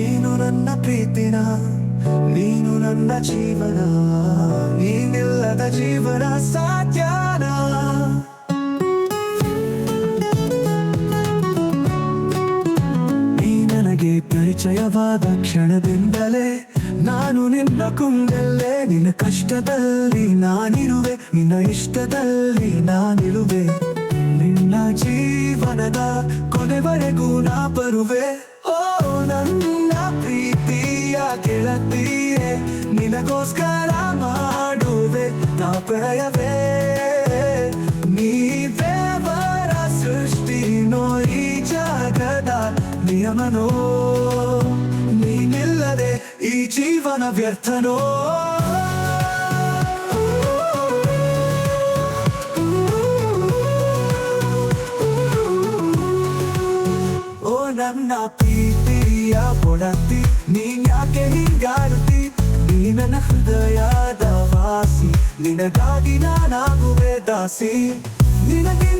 ನೀನು ನನ್ನ ಪ್ರೀತಿನ, ನೀನು ನನ್ನ ಜೀವನ, ನೀನಿಲ್ಲದ ಜೀವನ ಸಾಧ್ಯನ? ನೀ ನನಗೆ ಪರಿಚಯವಾದ ಕ್ಷಣದಿಂದಲೇ ನಾನು ನಿನ್ನ ಕುಂದಲ್ಲೇ, ನಿನ್ನ ಕಷ್ಟದಲ್ಲಿ ನಾನಿರುವೆ, ನಿನ್ನ ಇಷ್ಟದಲ್ಲಿ ನಾನಿರುವೆ. ನಿನ್ನ ಜೀವನದ ಕೊನೆವರೆಗೂ ನಾ ಬರುವೆ. ನಿನಗೋಸ್ಕರ ಮಾಡುವೆ ನಾ ನೀ ದೇವರ ಸೃಷ್ಟಿ ಈ ಜಗದ ನಿಯಮನೋ. ನೀನಿಲ್ಲದೆ ಈ ಜೀವನ ವ್ಯರ್ಥನೋ. ನನ್ನ ಪ್ರೀತಿಯ ಕೊಡತಿ ನೀನ್ ಯಾಕೆ ಹಿಂಗಾಡುತ್ತಿ ನನ್ನ ಹೃದಯದ ವಾಸಿ ನಿನಗಾಗಿ ನಾನಾಗುವೆ ದಾಸಿ. ನಿನಗಿನ್ನು